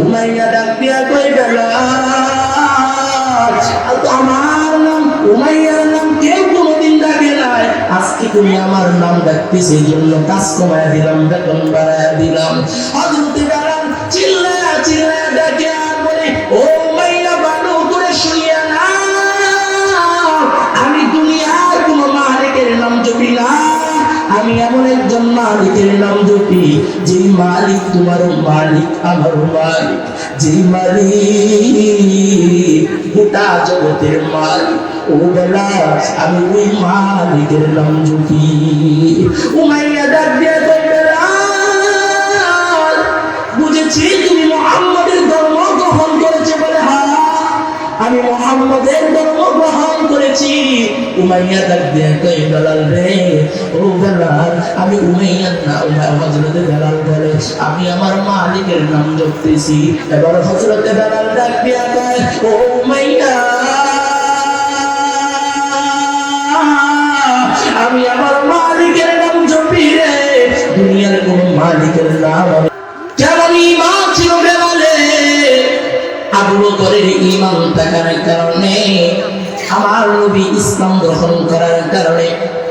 Umayya ডাক দিয়া কই বেলাল আমার নাম উমাইয়ার নাম কেউ কোনোদিন ডাকে নাই। আজকে তুমি আমার নাম ডাকতেছে এই জন্য কাজ কমায় দিলাম, বেতন বাড়ায় দিলাম। হজরতে বেলাল চিল্লা চিল্লা ডাকে আর বলে, ও জগতের ও বেলা আমি ওই মালিকের নাম উমাইয়া বুঝেছি তুমি মোহাম্মদের ধর্ম গ্রহণ করেছে বলে। হ্যাঁ আমি মোহাম্মদের ধর্ম গ্রহণ করেছি। উমাইয়া ডাক দিয়ে কই বেলাল রে ও বেলাল আমি উমাইয়া না হজরতে বেলাল বলে, আমি আমার মালিকের নাম জপতেছি। এবার হজরতে বেলাল ডাক আমি আমার মালিকের নাম জপি রে, দুনিয়ার কোন মালিকের নাম ইমান ছিল ইমান থাকার কারণে, আমার নবী ইসলাম গ্রহণ করার কারণে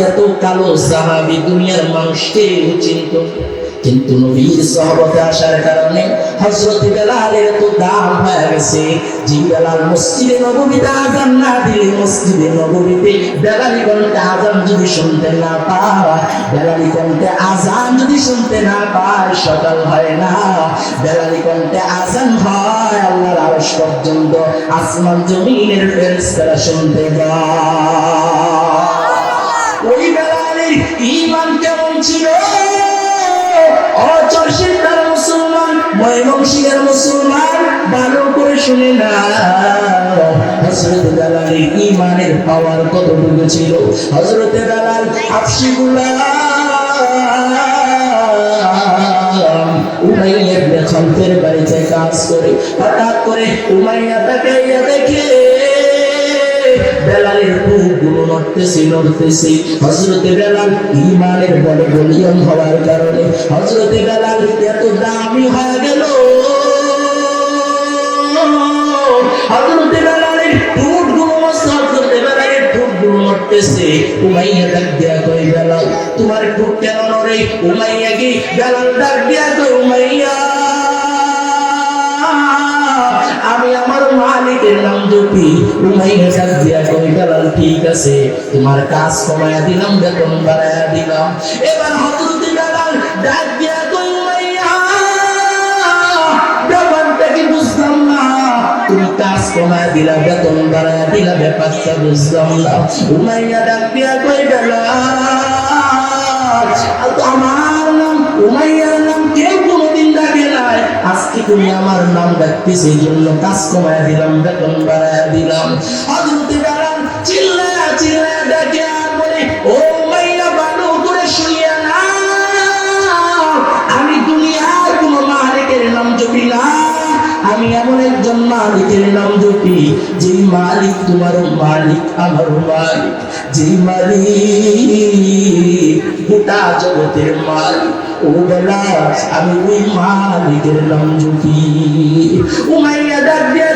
এত কালো সাহাবি দুনিয়ার মানুষকে চিনত। কিন্তু নবীর সহবতে আসার কারণে হজরত বেলালের এত দাম হয়ে গেছে যে বেলাল মসজিদে নবমীতে আজান না দিলে মসজিদে নবমীতে বেলালি কণ্ঠে আজান যদি শুনতে না পায় বেলালি কণ্ঠে আজান যদি শুনতে না পায়, সকাল হয় না। বেলালি কণ্ঠে আজান হয় আল্লাহর আরশ পর্যন্ত আসমান জমিনের ফেরেশতারা শুনতে ওই ইমান কেমন ছিল? অচর্ষের তার মুসলমান, ময়মনসিংহের মুসলমান, ভালো করে শুনে না ইমানের পাওয়ার কতটুকু ছিল? হজরত বেলাল আফসিগুলা উমাইয়া ইবনে খালফের বাড়িতে কাজ করে, হঠাৎ করে উমাইয়া তাকাইয়া দেখে বেলালের বুকগুলো নড়তেছে নড়তেছে হজরতে বেলাল ইমানের বলে বলিয়ন হওয়ার কারণে হজরতে বেলাল এত দামি হয়ে গেল। হজরতে বেলালের তোমার ঠোঁট কেন নড়ে উমাইয়া কি? বেলাল ডাক দিয়া কই উমাইয়া। নাম জপি উমাইয়া ডাক দিয়া কই ঠিক আছে, তোমার কাজ কমায়া দিলাম, বেতন বাড়ায়া দিলাম। এবার হজরত বেলাল ডাক দিয়া কই ব্যাপারটা কি বুঝলাম না। তুমি কাজ কমায়া দিলা, বেতন বাড়ায়া দিলা, ব্যাপারটা বুঝলাম না। উমাইয়া ডাক দিয়া কই আমার নাম, উমাইয়ার নাম কেউ আজকে তুমি আমার নাম ডাকতেছে এই জন্য কাজ কমায় দিলাম, বেতন বাড়ায় দিলাম। হজরতে চিল্লা চিল্লা ডাকে আর ও উমাইয়া ভালো করে না আমি দুনিয়ার কোন মালিকের নাম জপি না। আমি এমন একজন মালিকের নাম জপি যে মালিক তোমার মালিক আমার মালিক। যে মালিক গোটা জগতের মালিক। ও বেলা আমি ওই মালিকের নাম জপি। উমাইয়া ডাক দিয়ে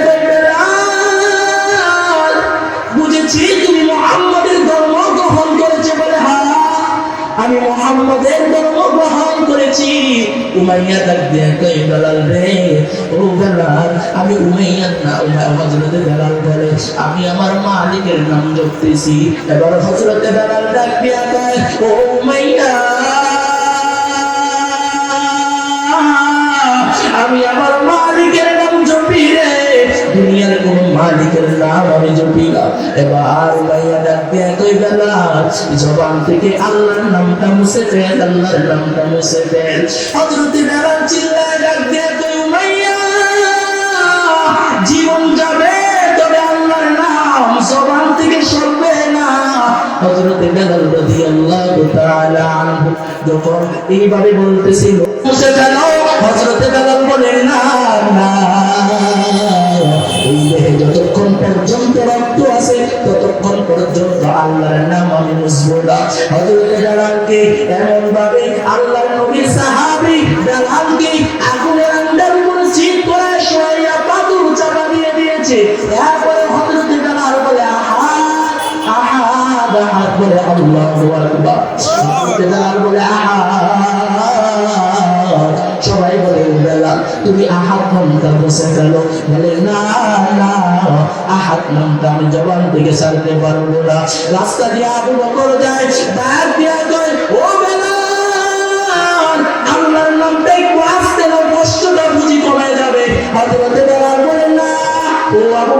বুঝেছি তুমি মোহাম্মদের ধর্ম গ্রহণ করেছে বলে হ্যাঁ আমি মোহাম্মদের ধর্ম করেছি। উমাইয়া ডাক দিয়ে কই বেলাল রে, ও বেলাল আমি উমাইয়া না, উমাইয়া হজরতে বেলাল বলে, আমি আমার মালিকের নাম জপতেছি। এবার হজরতে বেলাল ডাক দিয়ে ও উমাইয়া, আমি আমার মালিকের নাম জপি রে, দুনিয়ার মালিকের নাম আমি জপিলা এবার পাইয়া ডাকতে একই বেলা। জবান থেকে আল্লাহর নামটা মুছে ফেল আল্লাহর নামটা মুছে ফেল হজরতে বেলাল চিল্লায় ডাকতে একই উমাইয়া। জীবন যাবে, তবে আল্লাহর নাম জবান থেকে সরবে না। হজরতে বেলাল রাদিয়াল্লাহু তাআলা আনহু যখন এইভাবে বলতেছিল, মুছে ফেলো। হজরতে বেলাল বলেন না না। এই দেহে যতক্ষণ পর্যন্ত রক্ত আছে, ততক্ষণ পর্যন্ত আল্লাহর নাম আমি এমন ভাবে আল্লাহর নবীর আগুনের আন্ডার উপরে চাপা দিয়ে দিয়েছে। এরপরে বলে, আহাদ আহাদ আহাদ বলে আল্লাহু আকবার। বলে, আহাদ। সবাই বলে বেলা তুমি আহাত নামটা বসে গেল বলে, না জবান থেকে ছাড়তে পারব না রাস্তা দিয়ে আবু বকর যায় ডাক দিয়া কয়, ও আল্লাহর নামটা একটু আসতে না কষ্টটা বুঝি কমে যাবে। হজরতে বেলাল বলে না, ও আবু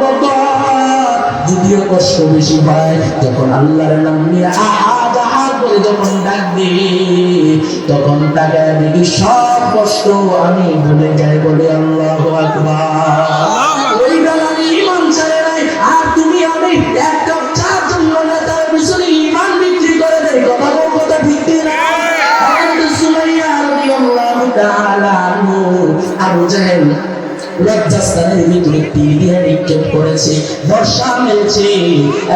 যদিও কষ্ট বেশি হয়, যখন আল্লাহর নাম নিয়ে আহাদ আহাদ বলে যখন ডাক দিই তখন তাকে দেখি সব কষ্ট আমি ভুলে যাই বলে আল্লাহ আকবার। মেলছে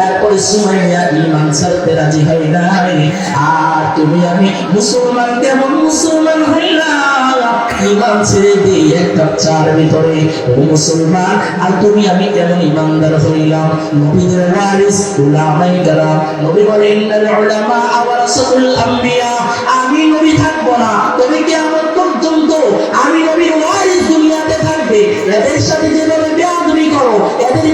এরপরে সুমাইয়া ইমান ছাড়তে রাজি হয় নাই। আর তুমি আমি মুসলমান, কেমন মুসলমান হইলাম? ইমান ছেড়ে চার ভিতরে, ও মুসলমান, আর তুমি আমি কেমন ইমানদার হইলাম? নবীদের ওয়ারিস কেরাম, নবী উলামা আওয়ারাসাতুল আম্বিয়া। আমি নবী থাকব না। তবে কিয়ামত পর্যন্ত আমি নবীর ওয়ারিস দুনিয়াতে থাকবে। এদের সাথে যেভাবে করো, এদের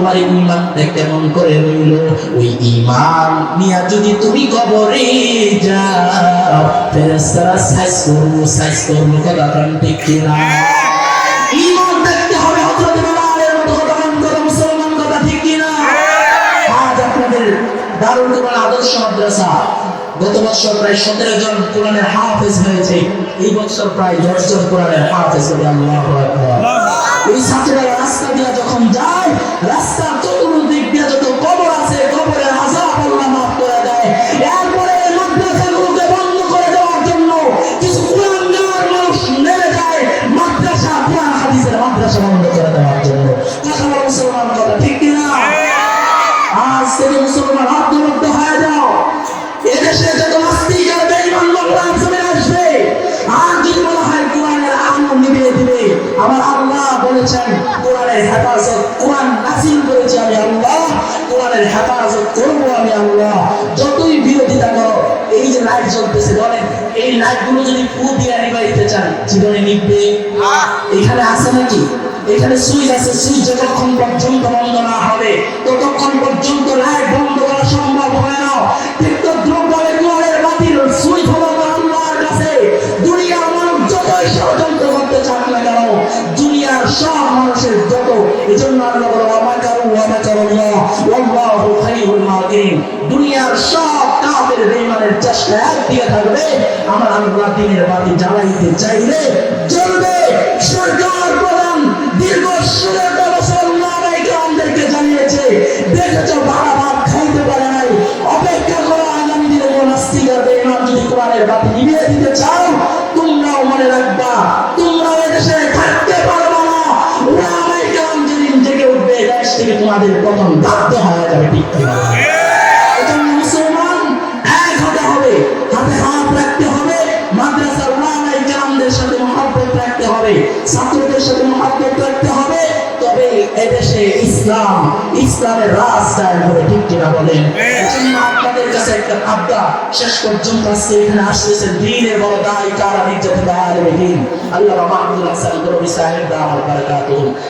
তোমার ইমানটা কেমন করে রইল? ওই ইমান নিয়া যদি তুমি কবরে যাও, ফেরেশতারা সাইজ করব সাইজ করব কথা কান ঠিক কোরআনের হাফেজ হয়েছে। এই বছর প্রায় জন হবে ওই রাস্তা দিয়ে যখন রাস্তার চতুর্দিক দিয়ে যত কবর আছে কবরের আজাব আল্লাহ মাফ করে দেয়। এরপরে মাদ্রাসাগুলোকে বন্ধ করে দেওয়ার জন্য কিছু কোরআনগার মানুষ নেমে যায় মাদ্রাসা, কোরআন, হাদিসের মাদ্রাসা বন্ধ করে দেওয়ার জন্য। কথা মুসলমান কথা ঠিক কিনা? আজ থেকে মুসলমান আত্মমুক্ত হয়ে যাও। এদেশে যত নাস্তিক আর বেঈমান বাংলা জমিনে আসবে আর যদি বলা হয় কোরআনের আলো নিভিয়ে দিবে, আমার আল্লাহ বলেছেন কোরআনের হেফাজত কোরআন নাসিল করেছি আমি আল্লাহ, কোরআনের হেফাজত করব আমি আল্লাহ। যতই বিরোধিতা করো, এই যে লাইট জ্বলতেছে বলেন, এই লাইটগুলো যদি ফু দিয়ে নিবাইতে চান, জীবনে নিবে। এখানে আছে নাকি? এখানে সুইচ আছে, সুইচ যতক্ষণ পর্যন্ত বন্ধ না হবে, ততক্ষণ বেঈমানের চেষ্টা একদিকে থাকবে। আমার আল্লাহ দিনের বাতি জ্বালাইতে চাইলে জ্বলবে সরকার প্রধান দীর্ঘ বছর আমাদেরকে জানিয়েছে, দেখেছ ভাড়া ভাত খাইতে পারে নাই। অপেক্ষা করো, আগামী দিনে কোন যদি কোরআনের বাতি নিভিয়ে দিতে চাও, তোমরাও মনে রাখবা এদেশে থাকতে পারবে না। ওরা জেগে উঠবে থেকে তোমাদের প্রথম বাধ্য হয়ে যাবে ঠিক হবে। ছাত্রদের সাথে মহাব্বত রাখতে হবে। তবে এদেশে ইসলাম ইসলামের রাজ কায়েম হবে ঠিক কিনা বলেন? এজন্য আপনাদের কাছে একটা আবদা শেষ পর্যন্ত আজকে এখানে আসতেছে দিনের বড় দায় কারা? নির্যাতন আল্লাহ মাহমুদুল হাসান গরবি সাহেব দাম বারাকাতুহু